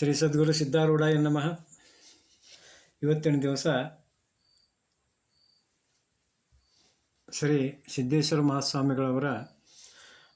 ಶ್ರೀ ಸದ್ಗುರು ಸಿದ್ಧಾರೂಢಾಯ ನಮಃ. ಇವತ್ತಿನ ದಿವಸ ಶ್ರೀ ಸಿದ್ದೇಶ್ವರ ಮಹಾಸ್ವಾಮಿಗಳವರ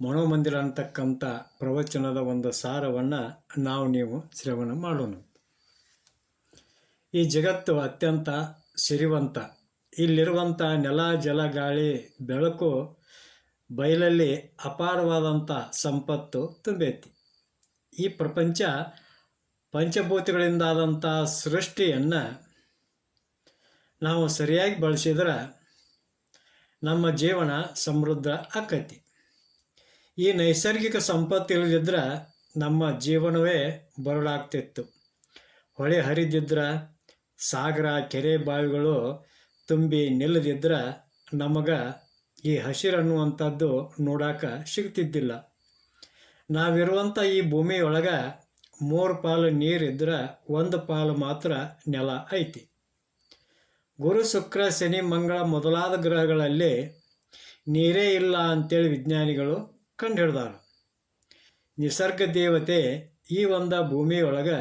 ಮನೋಮಂದಿರ ಅಂತಕ್ಕಂಥ ಪ್ರವಚನದ ಒಂದು ಸಾರವನ್ನು ನಾವು ನೀವು ಶ್ರವಣ ಮಾಡೋಣ. ಈ ಜಗತ್ತು ಅತ್ಯಂತ ಸಿರಿವಂತ, ಇಲ್ಲಿರುವಂಥ ನೆಲ, ಜಲ, ಗಾಳಿ, ಬೆಳಕು, ಬಯಲಲ್ಲಿ ಅಪಾರವಾದಂಥ ಸಂಪತ್ತು ತುಂಬೈತಿ. ಈ ಪ್ರಪಂಚ ಪಂಚಭೂತಗಳಿಂದಾದಂಥ ಸೃಷ್ಟಿಯನ್ನು ನಾವು ಸರಿಯಾಗಿ ಬಳಸಿದ್ರೆ ನಮ್ಮ ಜೀವನ ಸಮೃದ್ಧ ಆಕೈತಿ. ಈ ನೈಸರ್ಗಿಕ ಸಂಪತ್ತು ಇಲ್ಲದಿದ್ರೆ ನಮ್ಮ ಜೀವನವೇ ಬರಳಾಗ್ತಿತ್ತು ಹೊಳೆ ಹರಿದಿದ್ರೆ, ಸಾಗರ, ಕೆರೆ ಬಾವಿಗಳು ತುಂಬಿ ನಿಲ್ಲದಿದ್ರೆ ನಮಗೆ ಈ ಹಸಿರು ಅನ್ನುವಂಥದ್ದು ನೋಡಾಕ ಸಿಗ್ತಿದ್ದಿಲ್ಲ. ನಾವಿರುವಂಥ ಈ ಭೂಮಿಯೊಳಗೆ ಮೂರು ಪಾಲು ನೀರಿದ್ರೆ ಒಂದು ಪಾಲು ಮಾತ್ರ ನೆಲ ಐತಿ. ಗುರು ಶುಕ್ರ ಶನಿ ಮಂಗಳ ಮೊದಲಾದ ಗ್ರಹಗಳಲ್ಲಿ ನೀರೇ ಇಲ್ಲ ಅಂತೇಳಿ ವಿಜ್ಞಾನಿಗಳು ಕಂಡುಹಿಡ್ದಾರ ನಿಸರ್ಗ ದೇವತೆ ಈ ಒಂದು ಭೂಮಿಯೊಳಗೆ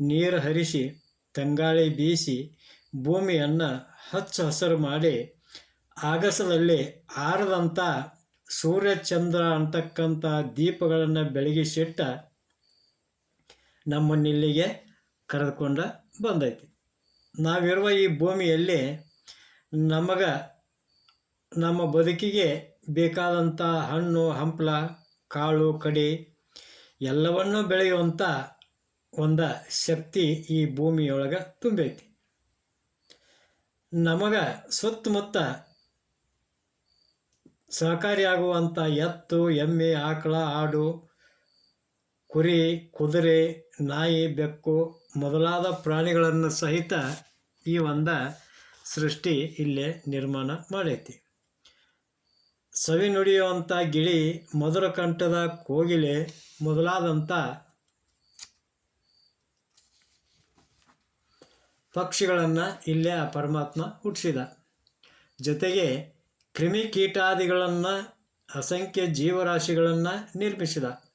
ನೀರು ಹರಿಸಿ, ತಂಗಾಳಿ ಬೀಸಿ, ಭೂಮಿಯನ್ನು ಹಚ್ಚ ಹಸರು ಮಾಡಿ, ಆಗಸದಲ್ಲಿ ಆರದಂಥ ಸೂರ್ಯಚಂದ್ರ ಅಂತಕ್ಕಂಥ ದೀಪಗಳನ್ನು ಬೆಳಗಿಸಿಟ್ಟ ನಮ್ಮನ್ನಿಲ್ಲಿಗೆ ಕರೆದುಕೊಂಡ ಬಂದೈತಿ. ನಾವಿರುವ ಈ ಭೂಮಿಯಲ್ಲಿ ನಮಗೆ, ನಮ್ಮ ಬದುಕಿಗೆ ಬೇಕಾದಂಥ ಹಣ್ಣು, ಹಂಪಲ, ಕಾಳು, ಕಡಿ ಎಲ್ಲವನ್ನೂ ಬೆಳೆಯುವಂಥ ಒಂದು ಶಕ್ತಿ ಈ ಭೂಮಿಯೊಳಗೆ ತುಂಬೈತಿ. ನಮಗೆ ಸುತ್ತಮುತ್ತ ಸಹಕಾರಿಯಾಗುವಂಥ ಎತ್ತು, ಎಮ್ಮೆ, ಆಕಳ, ಆಡು ಕುರಿ, ಕುದುರೆ, ನಾಯಿ, ಬೆಕ್ಕು ಮೊದಲಾದ ಪ್ರಾಣಿಗಳನ್ನು ಸಹಿತ ಈ ಒಂದು ಸೃಷ್ಟಿ ಇಲ್ಲೇ ನಿರ್ಮಾಣ ಮಾಡೈತಿ. ಸವಿ ನುಡಿಯುವಂಥ ಗಿಳಿ ಮಧುರ ಕಂಠದ ಕೋಗಿಲೆ ಮೊದಲಾದಂಥ ಪಕ್ಷಿಗಳನ್ನು ಇಲ್ಲೇ ಆ ಪರಮಾತ್ಮ ಹುಟ್ಟಿಸಿದ ಜೊತೆಗೆ ಕ್ರಿಮಿಕೀಟಾದಿಗಳನ್ನು ಅಸಂಖ್ಯ ಜೀವರಾಶಿಗಳನ್ನು ನಿರ್ಮಿಸಿದ.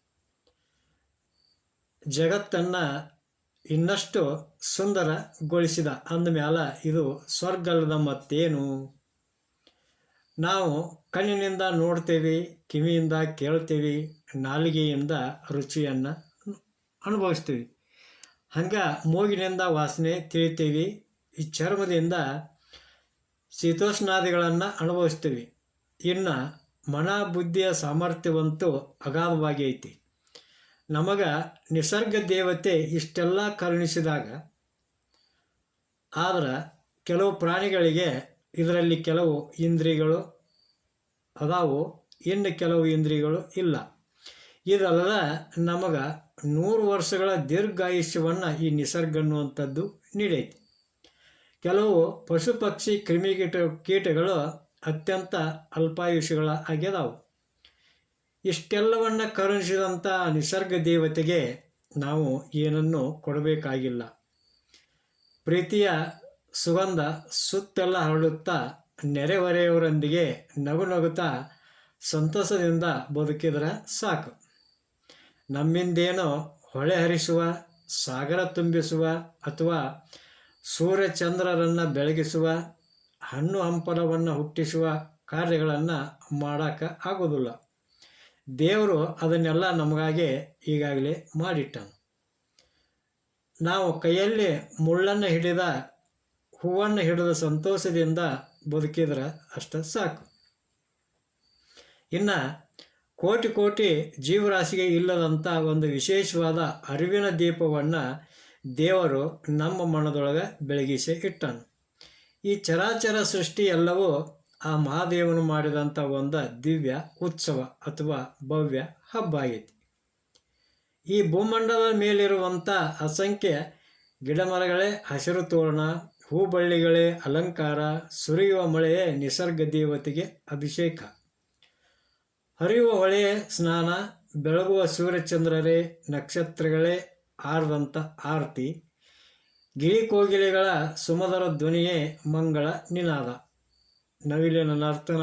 ಜಗತ್ತನ್ನು ಇನ್ನಷ್ಟು ಸುಂದರಗೊಳಿಸಿದ ಅಂದಮ್ಯಾಲ ಇದು ಸ್ವರ್ಗಲ್ಲದ ಮತ್ತೇನು? ನಾವು ಕಣ್ಣಿನಿಂದ ನೋಡ್ತೇವೆ, ಕಿವಿಯಿಂದ ಕೇಳ್ತೇವೆ, ನಾಲಿಗೆಯಿಂದ ರುಚಿಯನ್ನು ಅನುಭವಿಸ್ತೀವಿ. ಹಂಗೆ ಮೂಗಿನಿಂದ ವಾಸನೆ ತಿಳಿತೀವಿ, ಈ ಚರ್ಮದಿಂದ ಶೀತೋಷ್ಣಾದಿಗಳನ್ನು ಅನುಭವಿಸ್ತೀವಿ. ಇನ್ನು ಮನ ಬುದ್ಧಿಯ ಸಾಮರ್ಥ್ಯವಂತೂ ಅಗಾಧವಾಗಿ ಐತಿ. ನಮಗೆ ನಿಸರ್ಗ ದೇವತೆ ಇಷ್ಟೆಲ್ಲ ಕರುಣಿಸಿದಾಗ, ಆದ್ರೆ ಕೆಲವು ಪ್ರಾಣಿಗಳಿಗೆ ಇದರಲ್ಲಿ ಕೆಲವು ಇಂದ್ರಿಗಳು ಅದಾವು, ಇನ್ನು ಕೆಲವು ಇಂದ್ರಿಯಗಳು ಇಲ್ಲ. ಇದಲ್ಲದ ನಮಗೆ ನೂರು ವರ್ಷಗಳ ದೀರ್ಘಾಯುಷ್ಯವನ್ನು ಈ ನಿಸರ್ಗ ಅನ್ನುವಂಥದ್ದು ನೀಡೈತಿ. ಕೆಲವು ಪಶು ಪಕ್ಷಿ ಕ್ರಿಮಿಕೀಟ ಕೀಟಗಳು ಅತ್ಯಂತ ಅಲ್ಪಾಯುಷ್ಯಗಳ ಆಗ್ಯದಾವು ಇಷ್ಟೆಲ್ಲವನ್ನು ಕರುಣಿಸಿದಂಥ ನಿಸರ್ಗ ದೇವತೆಗೆ ನಾವು ಏನನ್ನು ಕೊಡಬೇಕಾಗಿಲ್ಲ. ಪ್ರೀತಿಯ ಸುಗಂಧ ಸುತ್ತೆಲ್ಲ ಹರಡುತ್ತಾ ನೆರೆಹೊರೆಯವರೊಂದಿಗೆ ನಗು ನಗುತ್ತಾ ಸಂತಸದಿಂದ ಬದುಕಿದ್ರೆ ಸಾಕು. ನಮ್ಮಿಂದೇನೋ ಹೊಳೆ ಹರಿಸುವ, ಸಾಗರ ತುಂಬಿಸುವ ಅಥವಾ ಸೂರ್ಯಚಂದ್ರರನ್ನು ಬೆಳಗಿಸುವ, ಹಣ್ಣು ಹಂಪಲವನ್ನು ಹುಟ್ಟಿಸುವ ಕಾರ್ಯಗಳನ್ನು ಮಾಡೋಕ್ಕೆ ಆಗೋದಿಲ್ಲ. ದೇವರು ಅದನ್ನೆಲ್ಲ ನಮಗಾಗಿ ಈಗಾಗಲೇ ಮಾಡಿಟ್ಟನು. ನಾವು ಕೈಯಲ್ಲಿ ಮುಳ್ಳನ್ನು ಹಿಡಿದ, ಹೂವನ್ನು ಹಿಡಿದ ಸಂತೋಷದಿಂದ ಬದುಕಿದ್ರೆ ಅಷ್ಟ ಸಾಕು. ಇನ್ನು ಕೋಟಿ ಕೋಟಿ ಜೀವರಾಶಿಗೆ ಇಲ್ಲದಂಥ ಒಂದು ವಿಶೇಷವಾದ ಅರಿವಿನ ದೀಪವನ್ನು ದೇವರು ನಮ್ಮ ಮನದೊಳಗೆ ಬೆಳಗಿಸಿ ಇಟ್ಟನು. ಈ ಚರಾಚರ ಸೃಷ್ಟಿ ಎಲ್ಲವೂ ಆ ಮಹಾದೇವನು ಮಾಡಿದಂಥ ಒಂದು ದಿವ್ಯ, ಉತ್ಸವ ಅಥವಾ ಭವ್ಯ ಹಬ್ಬ ಆಗೈತಿ. ಈ ಭೂಮಂಡಲದ ಮೇಲಿರುವಂಥ ಅಸಂಖ್ಯ ಗಿಡಮರಗಳೇ, ಹಸಿರು ತೋರಣ, ಹೂಬಳ್ಳಿಗಳೇ, ಅಲಂಕಾರ, ಸುರಿಯುವ ಮಳೆಯೇ ನಿಸರ್ಗ ದೇವತೆಗೆ ಅಭಿಷೇಕ. ಹರಿಯುವ ಹೊಳೆಯೇ ಸ್ನಾನ, ಬೆಳಗುವ ಸೂರ್ಯಚಂದ್ರರೇ ನಕ್ಷತ್ರಗಳೇ ಆರ್ದಂಥ ಆರತಿ ಗಿಳಿ ಕೋಗಿಲೆಗಳ ಸುಮಧರ ಧ್ವನಿಯೇ ಮಂಗಳ ನಿನಾದ. ನವಿಲಿನ ನರ್ತನ,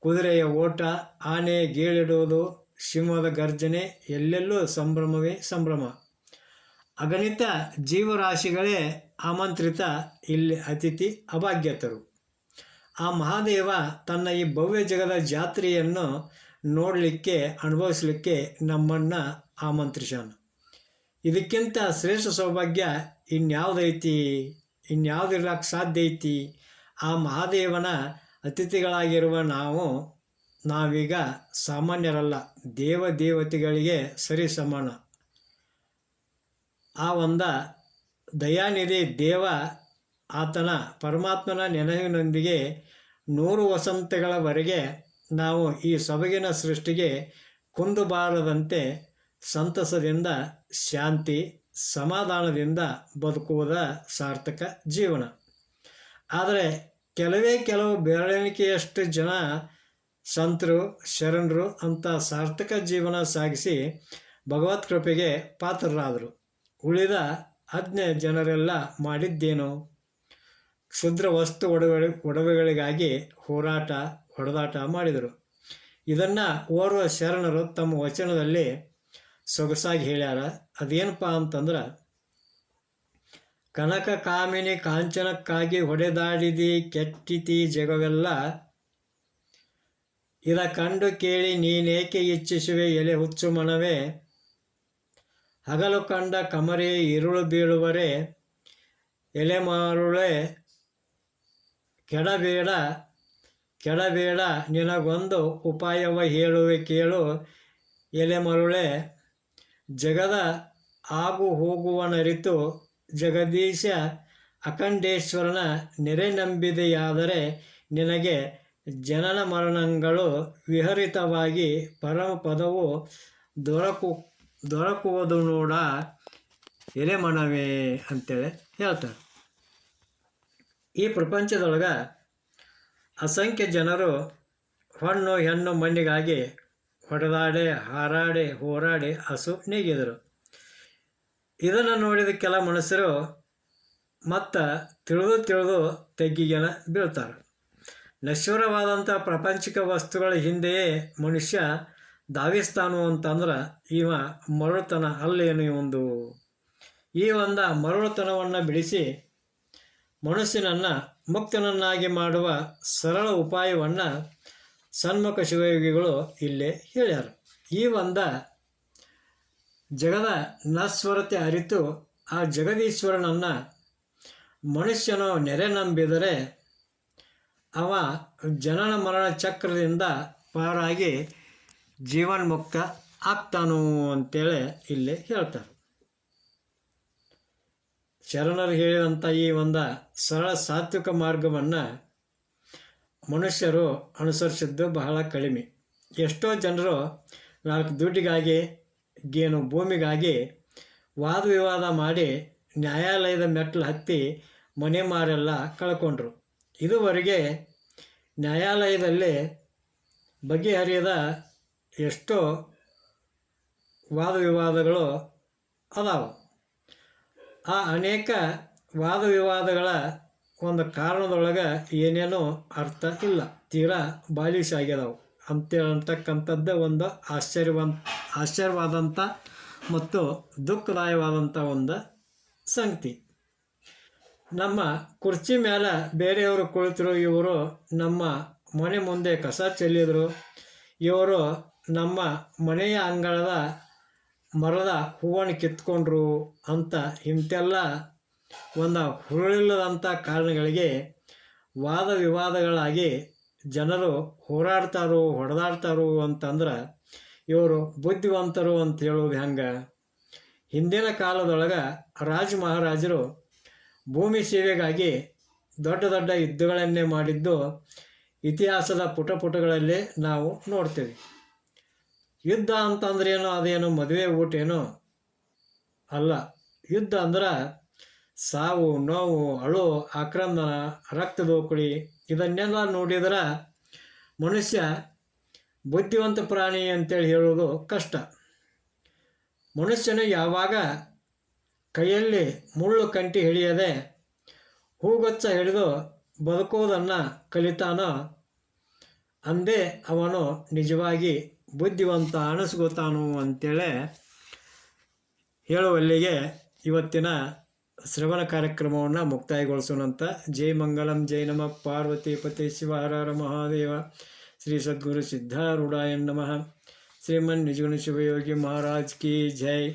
ಕುದುರೆಯ ಓಟ, ಆನೆ ಗೇಳಿಡುವುದು ಸಿಂಹದ ಗರ್ಜನೆ, ಎಲ್ಲೆಲ್ಲೂ ಸಂಭ್ರಮವೇ ಸಂಭ್ರಮ. ಅಗಣಿತ ಜೀವರಾಶಿಗಳೇ ಆಮಂತ್ರಿತ ಇಲ್ಲಿ ಅತಿಥಿ ಅಭಾಗ್ಯತರು. ಆ ಮಹಾದೇವ ತನ್ನ ಈ ಭವ್ಯ ಜಗದ ಜಾತ್ರೆಯನ್ನು ನೋಡಲಿಕ್ಕೆ, ಅನುಭವಿಸಲಿಕ್ಕೆ ನಮ್ಮನ್ನು ಆಮಂತ್ರಿಸಾನ ಇದಕ್ಕಿಂತ ಶ್ರೇಷ್ಠ ಸೌಭಾಗ್ಯ ಇನ್ಯಾವುದೈತಿ? ಇನ್ಯಾವುದಿರ್ಲಕ್ಕೆ ಸಾಧ್ಯ ಐತಿ? ಆ ಮಹಾದೇವನ ಅತಿಥಿಗಳಾಗಿರುವ ನಾವು, ನಾವೀಗ ಸಾಮಾನ್ಯರಲ್ಲ ದೇವ ದೇವತೆಗಳಿಗೆ ಸರಿ ಸಮಾನ. ಆ ಒಂದ ದಯಾನಿಧಿ ದೇವ, ಆತನ ಪರಮಾತ್ಮನ ನೆನವಿನೊಂದಿಗೆ ನೂರು ವಸಂತಗಳವರೆಗೆ ನಾವು ಈ ಸೊಬಗಿನ ಸೃಷ್ಟಿಗೆ ಕುಂದುಬಾರದಂತೆ ಸಂತಸದಿಂದ, ಶಾಂತಿ, ಸಮಾಧಾನದಿಂದ ಬದುಕುವುದ ಸಾರ್ಥಕ ಜೀವನ. ಆದರೆ ಕೆಲವೇ ಕೆಲವು ಬೆರಳೆಣಿಕೆಯಷ್ಟು ಜನ ಸಂತರು, ಶರಣರು ಅಂತ ಸಾರ್ಥಕ ಜೀವನ ಸಾಗಿಸಿ ಭಗವತ್ ಕೃಪೆಗೆ ಪಾತ್ರರಾದರು. ಉಳಿದ ಅಜ್ಞ ಜನರೆಲ್ಲ ಮಾಡಿದ್ದೇನು? ಕ್ಷುದ್ರ ವಸ್ತು ಒಡವೆ ಒಡವೆಗಳಿಗಾಗಿ ಹೋರಾಟ, ಹೊಡೆದಾಟ ಮಾಡಿದರು. ಇದನ್ನು ಓರ್ವ ಶರಣರು ತಮ್ಮ ವಚನದಲ್ಲಿ ಸೊಗಸಾಗಿ ಹೇಳ್ಯಾರ. ಅದೇನಪ್ಪ ಅಂತಂದ್ರೆ ಕನಕ ಕಾಮಿನಿ ಕಾಂಚನಕ್ಕಾಗಿ ಹೊಡೆದಾಡಿದಿ ಕೆಟ್ಟಿತಿ ಜಗವೆಲ್ಲ. ಇದ ಕಂಡು ಕೇಳಿ ನೀನೇಕೆ ಇಚ್ಛಿಸುವೆ ಎಲೆ ಹುಚ್ಚು ಮನವೇ. ಹಗಲು ಕಂಡ ಕಮರೆ ಇರುಳು ಬೀಳುವರೆ. ಎಲೆ ಮಾರುಳೆ, ಕೆಡಬೇಡ ಕೆಡಬೇಡ, ನಿನಗೊಂದು ಉಪಾಯವ ಹೇಳುವೆ ಕೇಳು. ಎಲೆ ಮರುಳೆ, ಜಗದ ಆಗು ಹೋಗುವನರಿತು ಜಗದೀಶ ಅಖಂಡೇಶ್ವರನ ನೆರೆ ನಂಬಿದೆಯಾದರೆ ನಿನಗೆ ಜನನ ಮರಣಗಳು ವಿಹರಿತವಾಗಿ ಪರಮ ಪದವು ದೊರಕು, ದೊರಕುವುದು ನೋಡ ಎಲೆ ಮನವೇ ಅಂತೇಳಿ ಹೇಳ್ತಾರೆ. ಈ ಪ್ರಪಂಚದೊಳಗೆ ಅಸಂಖ್ಯ ಜನರು ಹಣ್ಣು, ಹೆಣ್ಣು ಮಣ್ಣಿಗಾಗಿ ಹೊಡೆದಾಡಿ, ಹಾರಾಡಿ, ಹೋರಾಡಿ ಹಸು ನೀಗಿದರು. ಇದನ್ನು ನೋಡಿದ ಕೆಲ ಮನುಷ್ಯರು ಮತ್ತು ತಿಳಿದು ತಿಳಿದು ತೆಗ್ಗಿಗೆನ ಬೀಳ್ತಾರೆ. ನಶ್ವರವಾದಂಥ ಪ್ರಾಪಂಚಿಕ ವಸ್ತುಗಳ ಹಿಂದೆಯೇ ಮನುಷ್ಯ ಧಾವಿಸ್ತಾನು ಅಂತಂದ್ರೆ ಇವ ಮರಳುತನ ಅಲ್ಲೇನು ಒಂದು ಈ ಒಂದು ಮರಳುತನವನ್ನು ಬಿಡಿಸಿ ಮನುಷ್ಯನನ್ನು ಮುಕ್ತನನ್ನಾಗಿ ಮಾಡುವ ಸರಳ ಉಪಾಯವನ್ನು ಸನ್ಮುಖ ಶಿವಯೋಗಿಗಳು ಇಲ್ಲೇ ಹೇಳ್ಯಾರ. ಈ ಒಂದ ಜಗದ ನಸ್ವರತೆ ಅರಿತು ಆ ಜಗದೀಶ್ವರನನ್ನು ಮನುಷ್ಯನು ನೆರೆ ನಂಬಿದರೆ ಅವ ಜನನ ಮರಣ ಚಕ್ರದಿಂದ ಪಾರಾಗಿ ಜೀವನ್ಮುಕ್ತ ಆಗ್ತಾನು ಅಂತೇಳಿ ಇಲ್ಲಿ ಹೇಳ್ತಾರೆ. ಶರಣರು ಹೇಳಿದಂಥ ಈ ಒಂದು ಸರಳ ಸಾತ್ವಿಕ ಮಾರ್ಗವನ್ನು ಮನುಷ್ಯರು ಅನುಸರಿಸಿದ್ದು ಬಹಳ ಕಡಿಮೆ. ಎಷ್ಟೋ ಜನರು ನಾಲ್ಕು ದುಡ್ಡಿಗಾಗಿ ಗೇನು ಭೂಮಿಗಾಗಿ ವಾದ ವಿವಾದ ಮಾಡಿ ನ್ಯಾಯಾಲಯದ ಮೆಟ್ಟಲು ಹತ್ತಿ ಮನೆ ಮಾರೆಲ್ಲ ಕಳ್ಕೊಂಡ್ರು. ಇದುವರೆಗೆ ನ್ಯಾಯಾಲಯದಲ್ಲಿ ಬಗೆಹರಿಯದ ಎಷ್ಟೋ ವಾದ ವಿವಾದಗಳು ಅದಾವೆ. ಆ ಅನೇಕ ವಾದ ವಿವಾದಗಳ ಒಂದು ಕಾರಣದೊಳಗೆ ಏನೇನೋ ಅರ್ಥ ಇಲ್ಲ. ತೀರಾ ಬಾಲಿಶ್ ಆಗ್ಯದವು. ಅಂತೇಳಂತಕ್ಕಂಥದ್ದು ಒಂದು ಆಶ್ಚರ್ಯವಂತ ಆಶ್ಚರ್ಯವಾದಂಥ ಮತ್ತು ದುಃಖದಾಯವಾದಂಥ ಒಂದು ಸಂಗತಿ. ನಮ್ಮ ಕುರ್ಚಿ ಮೇಲೆ ಬೇರೆಯವರು ಕುಳಿತರು, ಇವರು ನಮ್ಮ ಮನೆ ಮುಂದೆ ಕಸ ಚೆಲ್ಲಿದರು, ಇವರು ನಮ್ಮ ಮನೆಯ ಅಂಗಳದ ಮರದ ಹೂವನ್ನು ಕಿತ್ಕೊಂಡ್ರು ಅಂತ ಇಂತೆಲ್ಲ ಒಂದು ಹುರುಳಿಲ್ಲದಂಥ ಕಾರಣಗಳಿಗೆ ವಾದ ವಿವಾದಗಳಾಗಿ ಜನರು ಹೋರಾಡ್ತಾರೋ, ಹೊಡೆದಾಡ್ತಾರೋ ಅಂತಂದ್ರೆ ಇವರು ಬುದ್ಧಿವಂತರು ಅಂತ ಹೇಳೋದು ಹೆಂಗೆ? ಹಿಂದಿನ ಕಾಲದೊಳಗೆ ರಾಜ ಮಹಾರಾಜರು ಭೂಮಿ ಸೇವೆಗಾಗಿ ದೊಡ್ಡ ದೊಡ್ಡ ಯುದ್ಧಗಳನ್ನೇ ಮಾಡಿದ್ದು ಇತಿಹಾಸದ ಪುಟ ಪುಟಗಳಲ್ಲಿ ನಾವು ನೋಡ್ತೀವಿ. ಯುದ್ಧ ಅಂತಂದ್ರೇನು, ಅದೇನು, ಮದುವೆ, ಊಟೇನು ಅಲ್ಲ. ಯುದ್ಧ ಅಂದ್ರೆ ಸಾವು, ನೋವು, ಅಳು, ಆಕ್ರಂದನ ರಕ್ತದೋಕುಳಿ ಇದನ್ನೆಲ್ಲ ನೋಡಿದ್ರೆ ಮನುಷ್ಯ ಬುದ್ಧಿವಂತ ಪ್ರಾಣಿ ಅಂತೇಳಿ ಹೇಳೋದು ಕಷ್ಟ. ಮನುಷ್ಯನು ಯಾವಾಗ ಕೈಯಲ್ಲಿ ಮುಳ್ಳು ಕಂಟಿ ಹಿಡಿಯದೆ ಹೂಗೊಚ್ಚ ಹಿಡಿದು ಬದುಕುವುದನ್ನು ಕಲಿತಾನೋ, ಅಂದೇ ಅವನು ನಿಜವಾಗಿ ಬುದ್ಧಿವಂತ ಅನಿಸ್ಕೋತಾನು ಅಂತೇಳಿ ಹೇಳುವಲ್ಲಿಗೆ ಇವತ್ತಿನ ಶ್ರವಣ ಕಾರ್ಯಕ್ರಮವನ್ನು ಮುಕ್ತಾಯಗೊಳಿಸೋಣಂತ. ಜೈ ಮಂಗಲಂ, ಜೈ ನಮ. ಪಾರ್ವತಿ ಪತಿ ಶಿವ ಮಹಾದೇವ. ಶ್ರೀ ಸದ್ಗುರು ಸಿದ್ಧಾರೂಢಾಯ ನಮಃ. ಶ್ರೀಮನ್ ನಿಜಗುಣ ಶಿವಯೋಗಿ ಮಹಾರಾಜ್ ಕಿ ಜೈ.